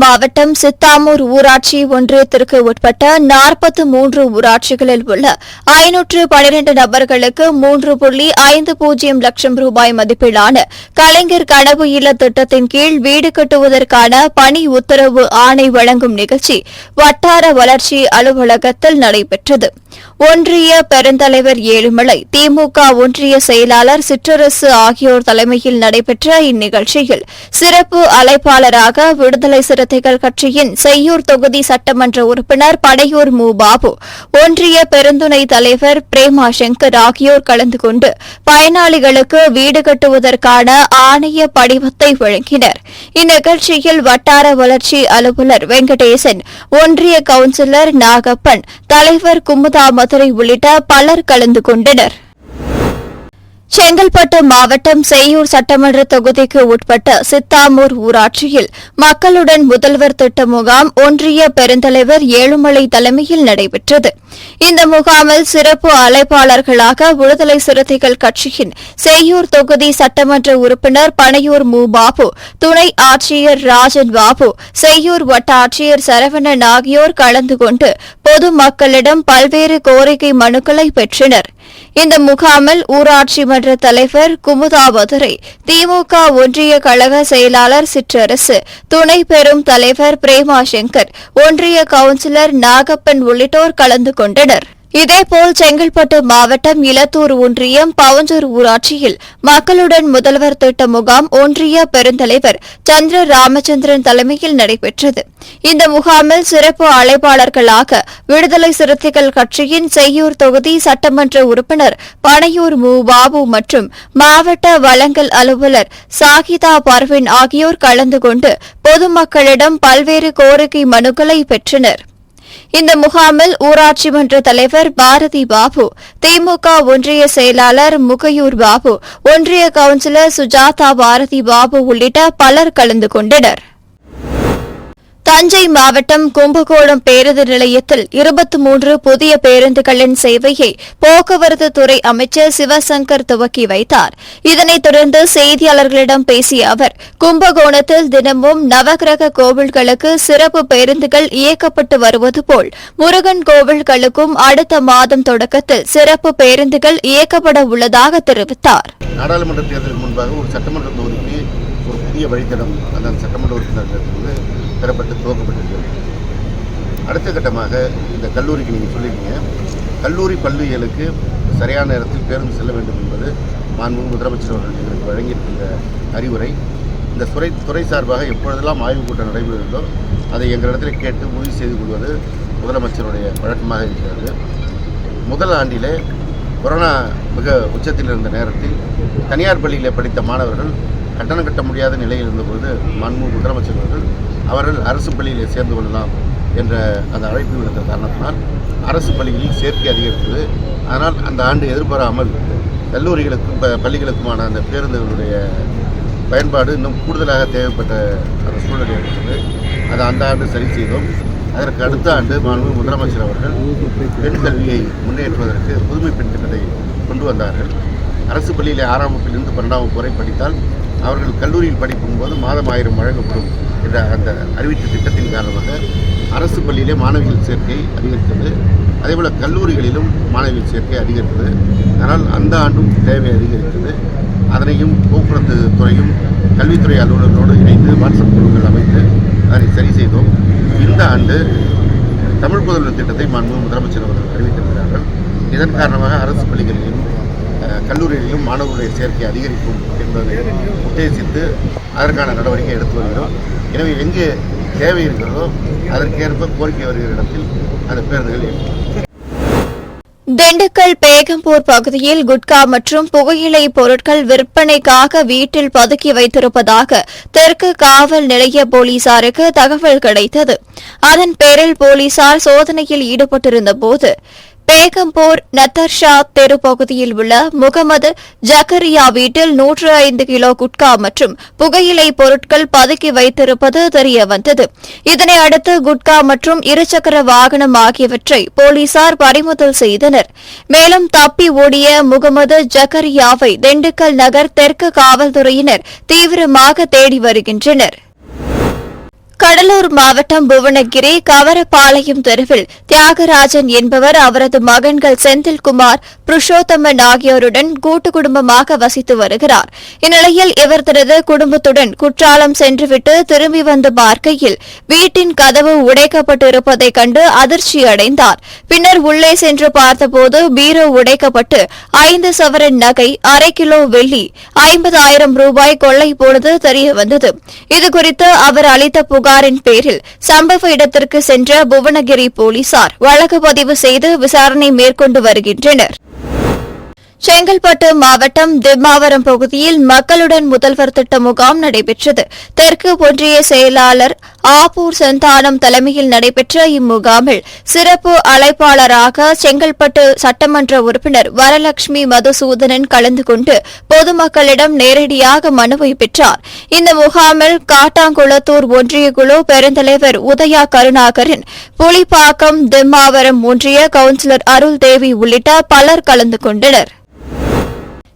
மாவட்டம் சித்தாமூர் ஊராட்சி ஒன்றியத்திற்கு உட்பட்ட நாற்பத்து மூன்று ஊராட்சிகளில் உள்ள ஐநூற்று பனிரண்டு நபர்களுக்கு மூன்று புள்ளி ஐந்து பூஜ்ஜியம் லட்சம் ரூபாய் மதிப்பிலான கலைஞர் கனவு இல்ல திட்டத்தின் கீழ் வீடு கட்டுவதற்கான பணி உத்தரவு ஆணை வழங்கும் நிகழ்ச்சி வட்டார வளர்ச்சி அலுவலகத்தில் நடைபெற்றது. ஒன்றிய பெருந்தலைவர் ஏழுமலை திமுக ஒன்றிய செயலாளர் சிற்றரசு ஆகியோர் தலைமையில் நடைபெற்ற இந்நிகழ்ச்சியில் சிறப்பு அழைப்பாளராக விடுதலை சிறுத்தைகள் கட்சியின் செய்யூர் தொகுதி சட்டமன்ற உறுப்பினர் படையூர் மு பாபு ஒன்றிய பெருந்துணை தலைவர் பிரேமா சங்கர் ஆகியோர் கலந்து கொண்டு பயனாளிகளுக்கு வீடு கட்டுவதற்கான ஆணைய படிவத்தை வழங்கினர். இந்நிகழ்ச்சியில் வட்டார வளர்ச்சி அலுவலர் வெங்கடேசன் ஒன்றிய கவுன்சிலர் நாகப்பன் தலைவர் குமுதா மதுரை உள்ளிட்ட பலர் கலந்து கொண்டனர். செங்கல்பட்டு மாவட்டம் செய்யூர் சட்டமன்ற தொகுதிக்கு உட்பட்ட சித்தாமூர் ஊராட்சியில் மக்களுடன் முதல்வர் திட்ட முகாம் ஒன்றிய பெருந்தலைவர் ஏழுமலை தலைமையில் நடைபெற்றது. இந்த முகாமில் சிறப்பு அழைப்பாளர்களாக விடுதலை சிறுத்தைகள் கட்சியின் செய்யூர் தொகுதி சட்டமன்ற உறுப்பினர் பனையூர் மு பாபு துணை ஆட்சியர் ராஜன் பாபு செய்யூர் வட்டாட்சியர் சரவணன் ஆகியோர் கலந்து கொண்டு பொதுமக்களிடம் பல்வேறு கோரிக்கை மனுக்களை பெற்றனர். இந்த முகாமில் ஊராட்சி மன்ற தலைவர் குமுதா மதுரை திமுக ஒன்றிய கழக செயலாளர் சிற்றரசு துணை பெரும் தலைவர் பிரேமா சங்கர் ஒன்றிய கவுன்சிலர் நாகப்பன் உள்ளிட்டோர் கலந்து கொண்டனர். இதேபோல் செங்கல்பட்டு மாவட்டம் இலத்தூர் ஒன்றியம் பவஞ்சூர் ஊராட்சியில் மக்களுடன் முதல்வர் திட்ட முகாம் ஒன்றிய பெருந்தலைவர் சந்திர ராமச்சந்திரன் தலைமையில் நடைபெற்றது. இந்த முகாமில் சிறப்பு அழைப்பாளர்களாக விடுதலை சிறுத்தைகள் கட்சியின் செய்யூர் தொகுதி சட்டமன்ற உறுப்பினர் பனையூர் மு. பாபு மற்றும் மாவட்ட வழங்கல் அலுவலர் சாகிதா பர்வின் ஆகியோர் கலந்து கொண்டு பொதுமக்களிடம் பல்வேறு கோரிக்கை மனுக்களை பெற்றனர். இந்த முகாமில் ஊராட்சி மன்ற தலைவர் பாரதி பாபு திமுக ஒன்றிய செயலாளர் முகையூர் பாபு ஒன்றிய கவுன்சிலர் சுஜாதா பாரதி பாபு உள்ளிட்ட பலர் கலந்து கொண்டனர். தஞ்சை மாவட்டம் கும்பகோணம் பேருந்து நிலையத்தில் இருபத்தி மூன்று புதிய பேருந்துகளின் சேவையை போக்குவரத்து துறை அமைச்சர் சிவசங்கர் துவக்கி வைத்தார். இதனைத் தொடர்ந்து செய்தியாளர்களிடம் பேசிய அவர் கும்பகோணத்தில் தினமும் நவகிரக கோவில்களுக்கு சிறப்பு பேருந்துகள் இயக்கப்பட்டு வருவது போல் முருகன் கோவில்களுக்கும் அடுத்த மாதம் தொடக்கத்தில் சிறப்பு பேருந்துகள் இயக்கப்பட உள்ளதாக தெரிவித்தார். நாடாளுமன்ற தேர்தலுக்கு முன்பாக ஒரு சட்டமன்ற தொகுதிக்கு புதிய வழித்தடம் அந்த சட்டமன்ற உறுப்பினர்களிடத்திலிருந்து பெறப்பட்டு துவக்கப்பட்டிருக்கிறது. அடுத்த கட்டமாக இந்த கல்லூரிக்கு நீங்கள் சொல்லியிருக்கீங்க கல்லூரி பள்ளிகளுக்கு சரியான நேரத்தில் பேருந்து செல்ல வேண்டும் என்பது மாண்பு முதலமைச்சர் அவர்கள் எங்களுக்கு வழங்கியிருக்கின்ற அறிவுரை. இந்த துறை துறை சார்பாக எப்பொழுதெல்லாம் ஆய்வுக் கூட்டம் நடைபெறுகிறதோ அதை எங்களிடத்தில் கேட்டு உறுதி செய்து கொள்வது முதலமைச்சருடைய வழக்கமாக இருக்கிறது. முதல் ஆண்டிலே கொரோனா மிக உச்சத்தில் இருந்த நேரத்தில் தனியார் பள்ளியில் படித்த மாணவர்கள் கட்டணம் கட்ட முடியாத நிலையில் இருந்தபோது மன்மு முதலமைச்சர் அவர்கள் அவர்கள் அரசு பள்ளியில் சேர்ந்து கொள்ளலாம் என்ற அந்த அழைப்பு விடுத்த காரணத்தினால் அரசு பள்ளிகளில் சேர்க்கை அதிகரித்தது. ஆனால் அந்த ஆண்டு எதிர்பாராமல் கல்லூரிகளுக்கும் ப- பள்ளிகளுக்குமான அந்த பேருந்துகளுடைய பயன்பாடு இன்னும் கூடுதலாக தேவைப்பட்ட அந்த சூழ்நிலை ஏற்பட்டது. அதை அந்த ஆண்டு சரி செய்தோம். அதற்கு அடுத்த ஆண்டு மாண்பு முதலமைச்சர் அவர்கள் பெண் கல்வியை முன்னேற்றுவதற்கு புதுமை பெண் திட்டத்தை கொண்டு வந்தார்கள். அரசு பள்ளியிலே ஆறாம் வகுப்பிலிருந்து பன்னெண்டாம் வகுப்பு வரை படித்தால் அவர்கள் கல்லூரியில் படிக்கும் போது மாதம் ஆயிரம் வழங்கப்படும் என்ற அந்த அறிவித்த திட்டத்தின் காரணமாக அரசு பள்ளியிலே மாணவிகள் சேர்க்கை அதிகரித்தது. அதேபோல் கல்லூரிகளிலும் மாணவிகள் சேர்க்கை அதிகரித்தது. ஆனால் அந்த ஆண்டும் தேவை அதிகரித்தது. அதனையும் போக்குவரத்து துறையும் கல்வித்துறை அலுவலர்களோடு இணைந்து வாட்ஸ்அப் குழுக்கள் அமைத்து அதனை சரி செய்தோம். இந்த ஆண்டு தமிழ் புதல்வர் திட்டத்தை மாண்பு முதலமைச்சர் அவர்கள் அறிவித்திருக்கிறார்கள். இதன் காரணமாக அரசு பள்ளிகளிலும் கல்லூரிகளிலும் மாணவர்களுடைய சேர்க்கை அதிகரிக்கும் என்பதை உத்தேசித்து அதற்கான நடவடிக்கை எடுத்து வருகிறோம். எனவே எங்கே தேவை இருக்கிறதோ அதற்கேற்ப கோரிக்கை வருகிற இடத்தில் அந்த பேருந்துகள் இயக்கும் திண்டுக்கல் பேகம்பூர் பகுதியில் குட்கா மற்றும் புகையிலை பொருட்கள் விற்பனைக்காக வீட்டில் பதுக்கி வைத்திருப்பதாக தெற்கு காவல் நிலைய போலீசாருக்கு தகவல் கிடைத்தது. அதன் பேரில் போலீசார் சோதனையில் ஈடுபட்டிருந்தபோது பேகம்பூர் நத்தர்ஷா தெரு பகுதியில் உள்ள முகமது ஜக்கரியா வீட்டில் நூற்று ஐந்து கிலோ குட்கா மற்றும் புகையிலை பொருட்கள் பதுக்கி வைத்திருப்பது தெரியவந்தது. இதனை அடுத்து குட்கா மற்றும் இருசக்கர வாகனம் ஆகியவற்றை போலீசார் பறிமுதல் செய்தனர். மேலும் தப்பி ஓடிய முகமது ஜக்கரியாவை திண்டுக்கல் நகர் தெற்கு காவல்துறையினர் தீவிரமாக தேடி வருகின்றனர். கடலூர் மாவட்டம் புவனகிரி கவரபாளையம் தெருவில் தியாகராஜன் என்பவர் அவரது மகன்கள் செந்தில்குமார் புருஷோத்தமன் ஆகியோருடன் கூட்டு குடும்பமாக வசித்து வருகிறார். இந்நிலையில் இவர் தனது குடும்பத்துடன் குற்றாலம் சென்றுவிட்டு திரும்பி வந்து பார்க்கையில் வீட்டின் கதவு உடைக்கப்பட்டிருப்பதைக் கண்டு அதிர்ச்சி அடைந்தார் பின்னர் உள்ளே சென்று பார்த்தபோது பீரோ உடைக்கப்பட்டு ஐந்து சவரன் நகை அரை கிலோ வெள்ளி ஐம்பதாயிரம் ரூபாய் கொள்ளை போனது தெரியவந்தது. இதுகுறித்து அவர் அளித்த புகார் புகாரின் பேரில் சம்பவ இடத்திற்கு சென்ற புவனகிரி போலீசார் வழக்கு பதிவு செய்து விசாரணை மேற்கொண்டு வருகின்றனர். செங்கல்பட்டு மாவட்டம் திம்மாவரம் பகுதியில் மக்களுடன் முதல்வர் திட்ட முகாம் நடைபெற்றது. தெற்கு ஒன்றிய செயலாளர் ஆப்பூர் சந்தானம் தலைமையில் நடைபெற்ற இம்முகாமில் சிறப்பு அழைப்பாளராக செங்கல்பட்டு சட்டமன்ற உறுப்பினர் வரலட்சுமி மதுசூதனன் கலந்து கொண்டு பொதுமக்களிடம் நேரடியாக மனுவை பெற்றார். இந்த முகாமில் காட்டாங்குளத்தூர் ஒன்றிய குழு பெருந்தலைவர் உதயா கருணாகரன் புலிப்பாக்கம் திம்மாவரம் ஒன்றிய கவுன்சிலர் அருள் தேவி உள்ளிட்ட பலர் கலந்து கொண்டனர்.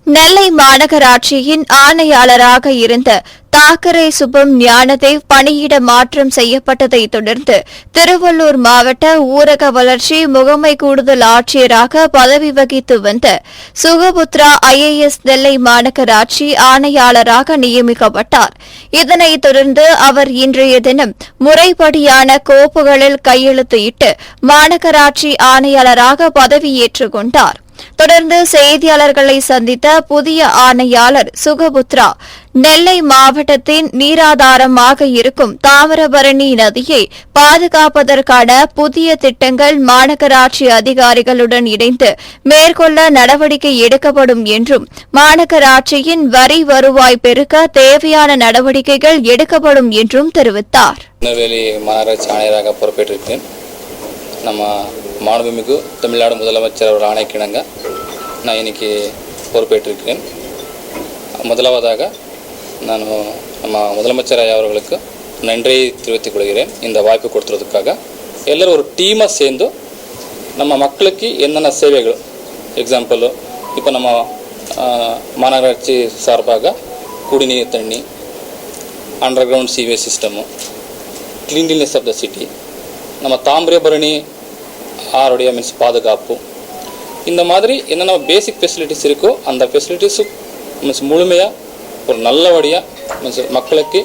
நெல்லை மாநகராட்சியின் ஆணையாளராக இருந்த தாக்கரே சுபம் ஞானதேவ் பணியிட மாற்றம் செய்யப்பட்டதைத் தொடர்ந்து திருவள்ளூர் மாவட்ட ஊரக வளர்ச்சி முகமை கூடுதல் ஆட்சியராக பதவி வகித்து வந்த சுகபுத்ரா ஐஏஎஸ் நெல்லை மாநகராட்சி ஆணையாளராக நியமிக்கப்பட்டார். இதனைத் தொடர்ந்து அவர் இன்றைய தினம் முறைப்படியான கோப்புகளில் கையெழுத்திட்டு மாநகராட்சி ஆணையாளராக பதவியேற்றுக் கொண்டார். தொடர்ந்து செய்தியாளர்களை சந்தித்த புதிய ஆணையாளர் சுகபுத்ரா நெல்லை மாவட்டத்தின் நீராதாரமாக இருக்கும் தாமிரபரணி நதியை பாதுகாப்பதற்கான புதிய திட்டங்கள் மாநகராட்சி அதிகாரிகளுடன் இணைந்து மேற்கொள்ள நடவடிக்கை எடுக்கப்படும் என்றும் மாநகராட்சியின் வரி வருவாய் பெருக்க தேவையான நடவடிக்கைகள் எடுக்கப்படும் என்றும் தெரிவித்தார். திருநெல்வேலி மாநகராட்சி ஆணையராக பொறுப்பேற்றிருக்கேன். நம்ம மாண்புமிகு தமிழ்நாடு முதலமைச்சர் அவர் ஆணைக்கிணங்க. நான் இன்றைக்கி பொறுப்பேற்றிருக்கிறேன். முதலாவதாக நான் நம்ம முதலமைச்சர் ஐயா அவர்களுக்கு நன்றியை தெரிவித்துக் கொள்கிறேன். இந்த வாய்ப்பு கொடுத்துறதுக்காக எல்லோரும் ஒரு டீமாக சேர்ந்து நம்ம மக்களுக்கு என்னென்ன சேவைகள் எக்ஸாம்பிள் இப்போ நம்ம மாநகராட்சி சார்பாக குடிநீர் தண்ணி underground sewage system cleanliness of the city நம்ம தாமிரபரணி ஆருடைய மீன்ஸ் பாதுகாப்பு. இந்த மாதிரி என்னென்ன பேசிக் ஃபெசிலிட்டிஸ் இருக்கோ அந்த ஃபெசிலிட்டிஸு மீன்ஸ் முழுமையாக ஒரு நல்லபடியாக மீன்ஸ் மக்களுக்கு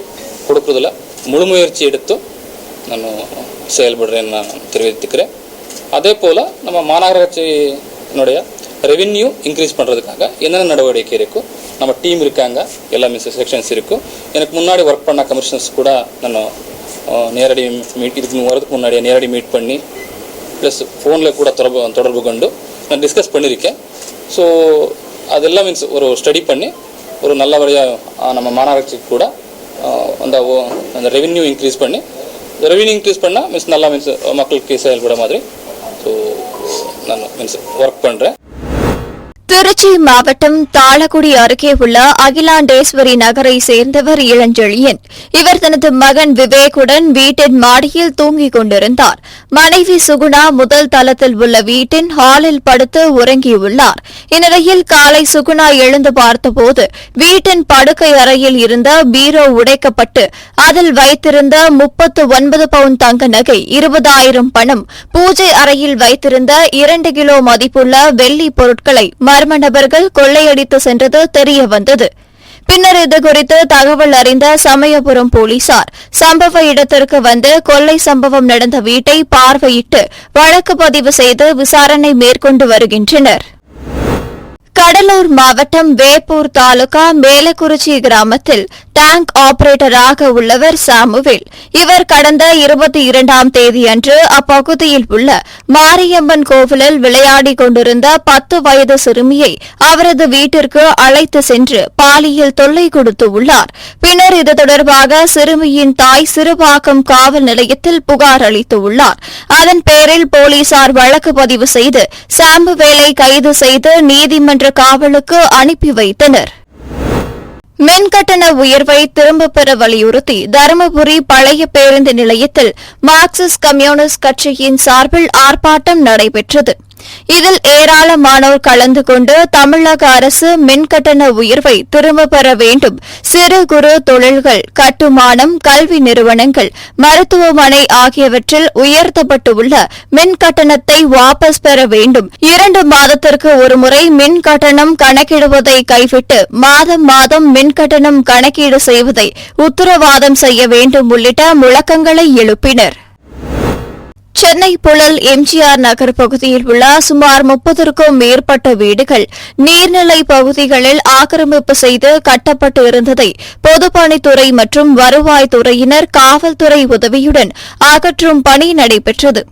கொடுக்குறதுல முழு முயற்சி எடுத்து நான் செயல்படுறேன்னு நான் தெரிவித்துக்கிறேன். அதே போல் நம்ம மாநகராட்சியினுடைய ரெவென்யூ இன்க்ரீஸ் பண்ணுறதுக்காக என்னென்ன நடவடிக்கை இருக்கோ நம்ம டீம் இருக்காங்க எல்லா மீன்ஸ் செக்ஷன்ஸ் இருக்கும் எனக்கு முன்னாடி ஒர்க் பண்ண கமிஷனர்ஸ் கூட நான் நேரடி மீட் இதுக்கு வரதுக்கு முன்னாடியே நேரடி மீட் பண்ணி ப்ளஸ் ஃபோனில் கூட தொடர்பு தொடர்பு கொண்டு நான் டிஸ்கஸ் பண்ணியிருக்கேன் ஸோ அதெல்லாம் மீன்ஸ் ஒரு ஸ்டடி பண்ணி ஒரு நல்ல வழியாக நம்ம மாநகராட்சிக்கு கூட அந்த அந்த ரெவென்யூ இன்க்ரீஸ் பண்ணி ரெவென்யூ இன்க்ரீஸ் பண்ணால் மீன்ஸ் நல்லா மீன்ஸ் மக்களுக்கு செயல்பட மாதிரி. ஸோ நான் மீன்ஸ் ஒர்க் பண்ணுறேன் திருச்சி மாவட்டம் தாளக்குடி அருகே உள்ள அகிலாண்டேஸ்வரி நகரை சேர்ந்தவர் இளஞ்செழியன். இவர் தனது மகன் விவேக்குடன் வீட்டின் மாடியில் தூங்கிக் கொண்டிருந்தார். மனைவி சுகுணா முதல் தளத்தில் உள்ள வீட்டின் ஹாலில் படுத்து உறங்கியுள்ளார். இந்நிலையில் காலை சுகுணா எழுந்து பார்த்தபோது வீட்டின் படுக்கை அறையில் இருந்த பீரோ உடைக்கப்பட்டு அதில் வைத்திருந்த முப்பத்து ஒன்பது பவுன் தங்க நகை இருபதாயிரம் பணம் பூஜை அறையில் வைத்திருந்த இரண்டு கிலோ மதிப்புள்ள வெள்ளி பொருட்களை மர்ம நபர்கள் கொள்ளையடித்து சென்றது தெரிய வந்தது பின்னர் இதுகுறித்து தகவல் அறிந்த சமயபுரம் போலீசார் சம்பவ இடத்திற்கு வந்து கொள்ளை சம்பவம் நடந்த வீட்டை பார்வையிட்டு வழக்கு பதிவு செய்து விசாரணை மேற்கொண்டு வருகின்றனர். கடலூர் மாவட்டம் வேப்பூர் தாலுகா மேலக்குறிச்சி கிராமத்தில் பேங்க் ஆபரேட்டராக உள்ளவர் சாமுவேல். இவர் கடந்த இருபத்தி இரண்டாம் தேதியன்று அப்பகுதியில் உள்ள மாரியம்மன் கோவிலில் விளையாடிக் கொண்டிருந்த பத்து வயது சிறுமியை அவரது வீட்டிற்கு அழைத்து சென்று பாலியல் தொல்லை கொடுத்து உள்ளார். பின்னர் இது தொடர்பாக சிறுமியின் தாய் சிறுபாக்கம் காவல் நிலையத்தில் புகார் அளித்துள்ளார் அதன் பேரில் போலீசார் வழக்கு பதிவு செய்து சாம்புவேலை கைது செய்து நீதிமன்ற காவலுக்கு அனுப்பி வைத்தனர். மின்கட்டண உயர்வை திரும்பப் பெற வலியுறுத்தி தருமபுரி பழைய பேருந்து நிலையத்தில் மார்க்சிஸ்ட் கம்யூனிஸ்ட் கட்சியின் சார்பில் ஆர்ப்பாட்டம் நடைபெற்றது. இதில் ஏராளமானோர் கலந்து கொண்டு தமிழக அரசு மின்கட்டண உயர்வை திரும்பப் பெற வேண்டும். சிறு குறு தொழில்கள் கட்டுமானம் கல்வி நிறுவனங்கள் மருத்துவமனை ஆகியவற்றில் உயர்த்தப்பட்டுள்ள மின் கட்டணத்தை வாபஸ் பெற வேண்டும். இரண்டு மாதத்திற்கு ஒருமுறை மின் கட்டணம் கணக்கிடுவதை கைவிட்டு மாதம் மாதம் மின் கட்டணம் கணக்கீடு செய்வதை உத்தரவாதம் செய்ய வேண்டும் உள்ளிட்ட முழக்கங்களை எழுப்பினர். சென்னை புழல் எம்ஜிஆர் நகர் பகுதியில் உள்ள சுமார் முப்பதற்கும் மேற்பட்ட வீடுகள் நீர்நிலை பகுதிகளில் ஆக்கிரமிப்பு செய்து கட்டப்பட்டு இருந்ததை பொதுப்பணித்துறை மற்றும் வருவாய்த்துறையினர் காவல்துறை உதவியுடன் அகற்றும் பணி நடைபெற்றது.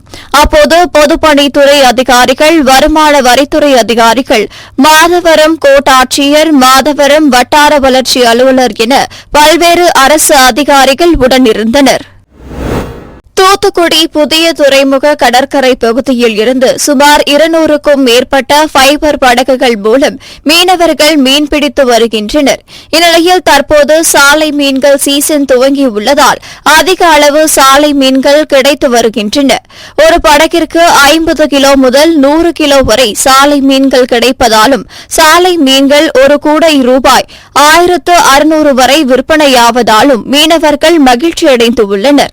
அப்போது பொதுப்பணித்துறை அதிகாரிகள் வருமான வரித்துறை அதிகாரிகள் மாதவரம் கோட்டாட்சியர் மாதவரம் வட்டார வளர்ச்சி அலுவலர் என பல்வேறு அரசு அதிகாரிகள் உடனிருந்தனர். தூத்துக்குடி புதிய துறைமுக கடற்கரை பகுதியில் இருந்து சுமார் இருநூறுக்கும் மேற்பட்ட ஃபைபர் படகுகள் மூலம் மீனவர்கள் மீன்பிடித்து வருகின்றனர். இந்நிலையில் தற்போது சாலை மீன்கள் சீசன் துவங்கியுள்ளதால் அதிக அளவு சாலை மீன்கள் கிடைத்து வருகின்றன. ஒரு படகிற்கு ஐம்பது கிலோ முதல் நூறு கிலோ வரை சாலை மீன்கள் கிடைப்பதாலும் சாலை மீன்கள் ஒரு கூடை ரூபாய் ஆயிரத்து அறுநூறு வரை விற்பனையாவதாலும் மீனவர்கள் மகிழ்ச்சியடைந்துள்ளனா்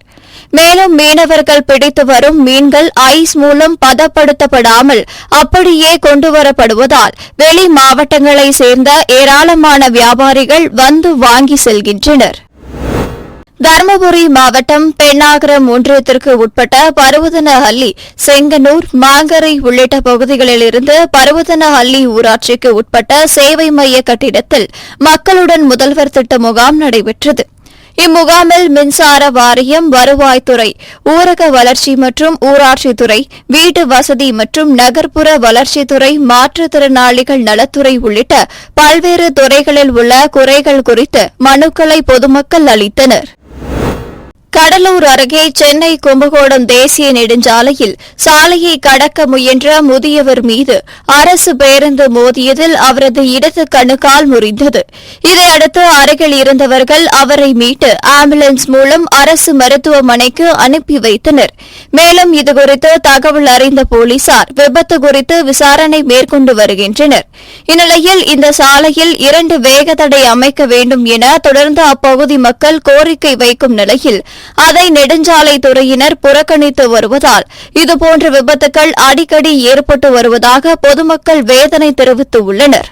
மேலும் மீனவர்கள் பிடித்து வரும் மீன்கள் ஐஸ் மூலம் பதப்படுத்தப்படாமல் அப்படியே கொண்டுவரப்படுவதால் வெளி மாவட்டங்களை சேர்ந்த ஏராளமான வியாபாரிகள் வந்து வாங்கி செல்கின்றனர். தருமபுரி மாவட்டம் பெண்ணாகரம் ஒன்றியத்திற்கு உட்பட்ட பருவதனஹள்ளி செங்கனூர் மாங்கரை உள்ளிட்ட பகுதிகளிலிருந்து பருவதனஹள்ளி ஊராட்சிக்கு உட்பட்ட சேவை மைய கட்டிடத்தில் மக்களுடன் முதல்வர் திட்ட முகாம் நடைபெற்றது. இம்முகாமில் மின்சார வாரியம் வருவாய்த்துறை ஊரக வளர்ச்சி மற்றும் ஊராட்சித்துறை வீட்டு வசதி மற்றும் நகர்ப்புற வளர்ச்சித்துறை மாற்றுத்திறனாளிகள் நலத்துறை உள்ளிட்ட பல்வேறு துறைகளில் உள்ள குறைகள் குறித்து மனுக்களை பொதுமக்கள் அளித்தனர். கடலூர் அருகே சென்னை கும்பகோணம் தேசிய நெடுஞ்சாலையில் சாலையை கடக்க முயன்ற முதியவர் மீது அரசு பேருந்து மோதியதில் அவரது இடது கணுக்கால் முறிந்தது. இதையடுத்து அருகில் இருந்தவர்கள் அவரை மீட்டு ஆம்புலன்ஸ் மூலம் அரசு மருத்துவமனைக்கு அனுப்பி வைத்தனர். மேலும் இதுகுறித்து தகவல் அறிந்த போலீசார் விபத்து குறித்து விசாரணை மேற்கொண்டு வருகின்றனர். இந்நிலையில் இந்த சாலையில் இரண்டு வேகத்தடை அமைக்க வேண்டும் என தொடர்ந்து அப்பகுதி மக்கள் கோரிக்கை வைக்கும் நிலையில் அதை நெடுஞ்சாலை துறையினர் புறக்கணித்து வருவதால் இதுபோன்ற விபத்துகள் அடிக்கடி ஏற்பட்டு வருவதாக பொதுமக்கள் வேதனை தெரிவித்துள்ளனா்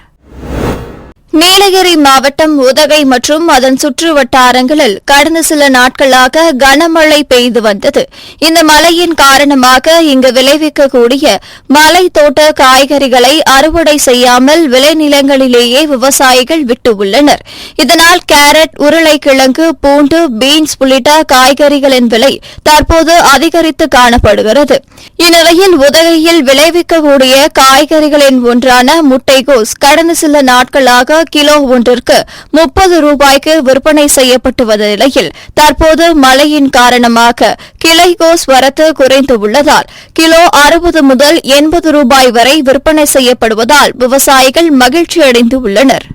நீலகிரி மாவட்டம் உதகை மற்றும் அதன் சுற்று வட்டாரங்களில் கடந்த சில நாட்களாக கனமழை பெய்து வந்தது. இந்த மழையின் காரணமாக இங்கு விளைவிக்கக்கூடிய மலை தோட்ட காய்கறிகளை அறுவடை செய்யாமல் விளைநிலங்களிலேயே விவசாயிகள் விட்டுள்ளனர் இதனால் கேரட் உருளைக்கிழங்கு பூண்டு பீன்ஸ் உள்ளிட்ட காய்கறிகளின் விலை தற்போது அதிகரித்து காணப்படுகிறது. இந்நிலையில் உதகையில் விளைவிக்கக்கூடிய காய்கறிகளின் ஒன்றான முட்டைகோஸ் கடந்த சில நாட்களாக கிலோ ஒன்றிற்கு முப்பது ரூபாய்க்கு விற்பனை செய்யப்பட்டு வந்த நிலையில் தற்போது மழையின் காரணமாக கிளைகோஸ் வரத்து குறைந்து உள்ளதால் கிலோ அறுபது முதல் எண்பது ரூபாய் வரை விற்பனை செய்யப்படுவதால் விவசாயிகள் மகிழ்ச்சியடைந்து உள்ளனர்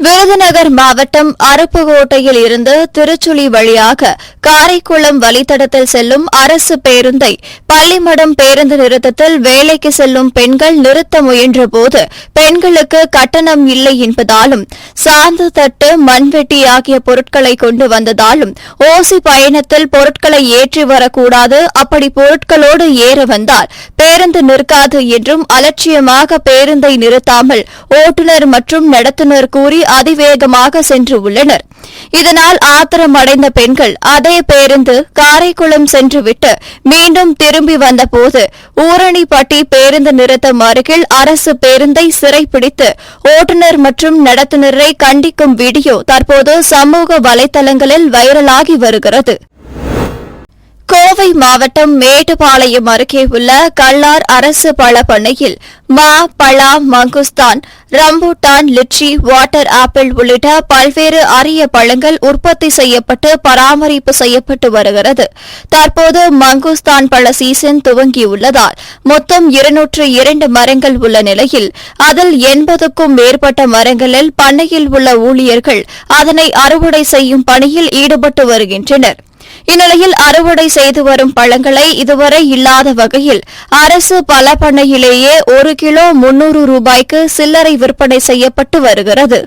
விருதுநகர் மாவட்டம் அருப்புக்கோட்டையில் இருந்து திருச்சுழி வழியாக காரைக்குளம் வழித்தடத்தில் செல்லும் அரசு பேருந்தை பள்ளிமடம் பேருந்து நிறுத்தத்தில் வேலைக்கு செல்லும் பெண்கள் நிறுத்த முயன்றபோது பெண்களுக்கு கட்டணம் இல்லை என்பதாலும் சாந்து தட்டு மண்வெட்டி ஆகிய பொருட்களை கொண்டு வந்ததாலும் ஓசி பயணத்தில் பொருட்களை ஏற்றி வரக்கூடாது அப்படி பொருட்களோடு ஏற வந்தால் பேருந்து நிற்காது என்றும் அலட்சியமாக பேருந்தை நிறுத்தாமல் ஓட்டுநர் மற்றும் நடத்துனர் கூறி அதிவேகமாக சென்று உள்ளனர். இதனால் ஆத்திரமடைந்த பெண்கள் அதே பேருந்து காரைக்குளம் சென்றுவிட்டு மீண்டும் திரும்பி வந்தபோது ஊரணிப்பட்டி பேருந்து நிறுத்தம் அருகில் அரசு பேருந்தை சிறைப்பிடித்து ஓட்டுநர் மற்றும் நடத்துனரை கண்டிக்கும் வீடியோ தற்போது சமூக வலைதளங்களில் வைரலாகி வருகிறது. கோவை மாவட்டம் மேட்டுப்பாளையம் அருகே உள்ள கல்லார் அரசு பழப்பண்ணையில் மா பலா மங்குஸ்தான் ரம்பூட்டான் லிச்சி வாட்டர் ஆப்பிள் உள்ளிட்ட பல்வேறு அரிய பழங்கள் உற்பத்தி செய்யப்பட்டு பராமரிப்பு செய்யப்பட்டு வருகிறது. தற்போது மங்குஸ்தான் பழ சீசன் துவங்கியுள்ளதால் மொத்தம் இருநூற்று இரண்டு மரங்கள் உள்ள நிலையில் அதில் எண்பதுக்கும் மேற்பட்ட மரங்களில் பண்ணையில் உள்ள ஊழியர்கள் அதனை அறுவடை செய்யும் பணியில் ஈடுபட்டு வருகின்றனர். இந்நிலையில் அறுவடை செய்து வரும் பழங்களை இதுவரை இல்லாத வகையில் அரசு பல பண்ணையிலேயே ஒரு கிலோ முன்னூறு ரூபாய்க்கு சில்லறை விற்பனை செய்யப்பட்டு வருகிறது.